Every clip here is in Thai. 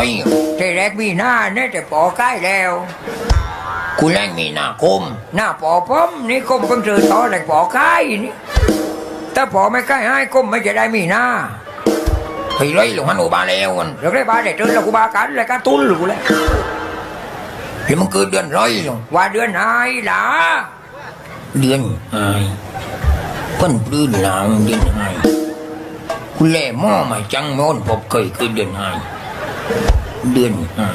ไอ้ทีแรกมีหน้าเนี่ยแต่ปอใกล้แล้วกูแรงมีหน้าคมหน้าปอผมนี่ก้มเพิ่งซื้อต่อแต่ปอใกล้นี่ถ้าปอไม่ใกล้ให้ก้มไม่จะได้มีหน้าเฮ้ยเลยหลงฮันโอบาแล้วมันเราได้บาได้ตื่นแล้วกูบากันเลยกันตุ้นกูเลยเดี๋ยวมันเกิดเดือนร้อยลงว่าเดือนไหนล่ะเดือนไอ้เพิ่นปลื้นหนาวเดือนไอ้กูแล่หม้อมาจังโน่นพบเคยคือเดือนไอ้ เดือนไอ้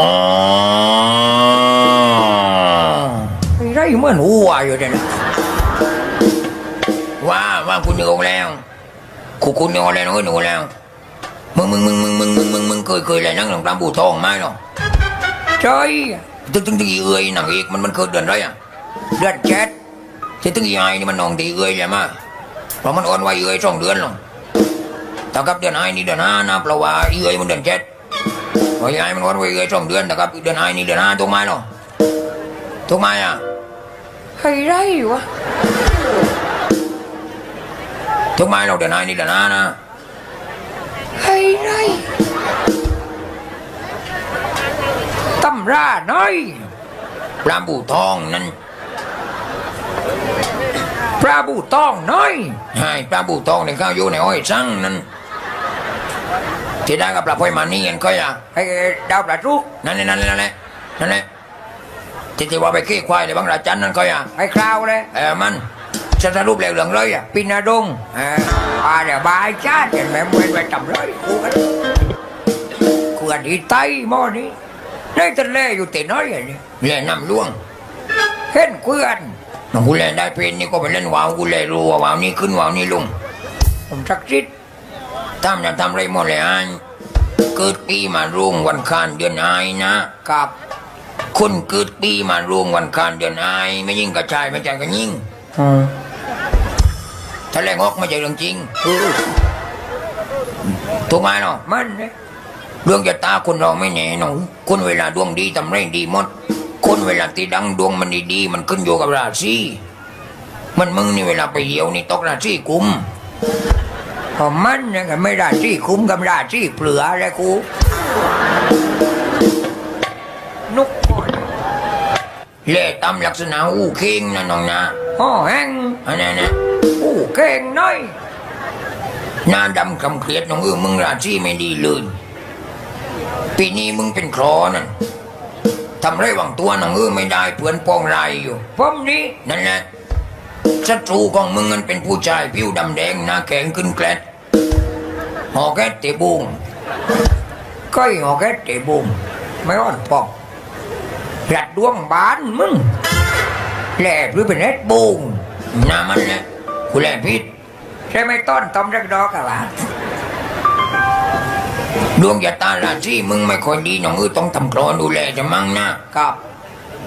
อ๋อไอ้ไรเหมือนหัวอยู่เนี่ยนะว่าว่ากูเหนียวแล้วกูกูเหนียวแล้วเหนียวแล้วมึงมึงมึงมึงมึงมึงมึงมึงเคยเคยอะไรนั่งหลังตามบูทองไหมหรอใช่ตึ้งตึ้งตึ้งอีเอ้ยหนังเอกมันมันเกิดเดือนไรอะเดือนเจ็ดที่ตึ้งอีไอ้นี่มันนองตีเอ้ยใช่ไหมเพราะมันอ่อนไวเอ้ยสองเดือนหรอก แต่กับเดือนไอ้นี่เดือนห้านะเพราะว่าอีเอ้ยมันเดือนเจ็ดเพราะอีไอ้มันอ่อนไวเอ้ยสองเดือนแต่กับเดือนไอ้นี่เดือนห้าถูกไหมหรอถูกไหมอะไอ้ไรวะถูกไหมเราเดือนไอ้นี่เดือนห้านะไอ้ไรตำราน้อยปลาบูทองนั่นพระบูต้องน้อยให้ปลาบูทองในข้าวอยู่ในอ้อยสั่งนั่น ที่ได้กับปลาพอยมานี่กันก็อะไอ้ดาวประทุกนั่นแหละนั่นแหละนั่นแหละนั่นแหละที่ที่ว่าไปขี้ควายในบางราจันนั่นก็อะไอ้คราวเลยเออมันจะสรุปเหลวเหลืองเลยอะปินาดงเอออ่าเดี๋ยวบายชาติเห็นไหมเว้นไปจำเลยกูกันกูกันดีไตหม้อนี้ในทะเลอยู่ตีน้อยอย่างนี้เล่นน้ำล่วงเห็นเพื่อนน้องกูเล่นได้เป็นนี่ก็ไปเล่นวาวกูเล่นรู้ว่าวาวนี่ขึ้นวาวนี่ลงผมสักดิ์สิ ทธิ์ทำจะทำไรหมดเลยอันเกิดปีมารุ่งวันคานเดือนไอายนะกับคนเกิดปีมารุ่งวันคานเดือนไอายไม่ยิ่งกระชายไม่ใจก็ยิ่งอืมถ้าแรงออกไม่ใช่เรื่องจริงเออถูกไหมเนาะมันเนี่ยดวงชะตาคนเราไม่แน่นอนคนเวลาดวงดีทำไรดีหมด คนเวลาที่ดังดวงมันดีๆมันขึ้นอยู่กับราศีมันมึงนี่เวลาไปเหี่ยวนี่ตกราศีกุม พอมันเนี่ยก็ไม่ได้ที่คุ้มกับได้ที่เปลือเลยกูนุกหมดเล่ตามลักษณะอู้เข่งนะน้องนะห่อแห้งอันนั้นนะอู้เก่งน้อยหน้าดำคำเครียดน้องเออมึงราศีไม่ดีเลยปีนี้มึงเป็นครอนั่นทำไรหวังตัวน้องเออไม่ได้เพื่อนปองไรายอยู่ผมนี่นั่นแหละ ศัตรูของมึงมันเป็นผู้ชายผิวดำแดงหน้าแข็งขึ้นแกลดหอแกตเตะบุงก็ยหอกแค่เตะบุมไม่อ่อนปอกหลัดดวงบานมึงแหลบหรือเป็นเอ็ดบุงหน้ามันแหละกูแลพิษใช่ไหมต้นตอมรักดอกอะวะดวงยาตาราศีมึงไม่ค่อยดีน้องเออต้องทำคลอนดูแลจะมั่งนะกับ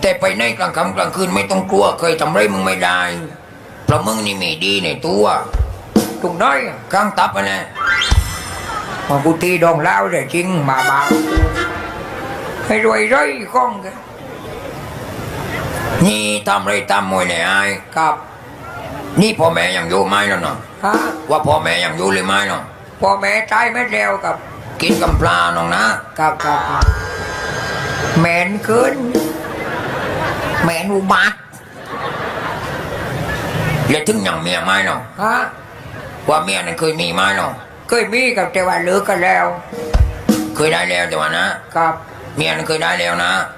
แต่ไปในกลางค่ำกลางคืนไม่ต้องกลัวเคยทำไรมึงไม่ได้ เพราะมึงนี่มีดีในตัวถุงน้อยอะกลางตับอะนะมากูตีดองเล้าแต่จริงมาบางให้รวยร้อยข้องกันนี่ทำไรตามมวยเลยไอ้กับ นี่พ่อแม่ยังอยู่ไหมแล้วเนาะฮะว่าพ่อแม่ยังอยู่หรือไม่เนาะพ่อแม่ตายไม่แล้วกับ กินกำปลาน้องนะกับกับกับแมนเกินแมนอุบัติ แล้วถึงยังเมียไหมเนาะฮะว่าเมียนั้นเคยมีไหมเนาะเคยมีกับแต่ว่าเลิกกันแล้ว เคยได้แล้วแต่ว่านะกับ เมียนั้นเคยได้แล้วนะ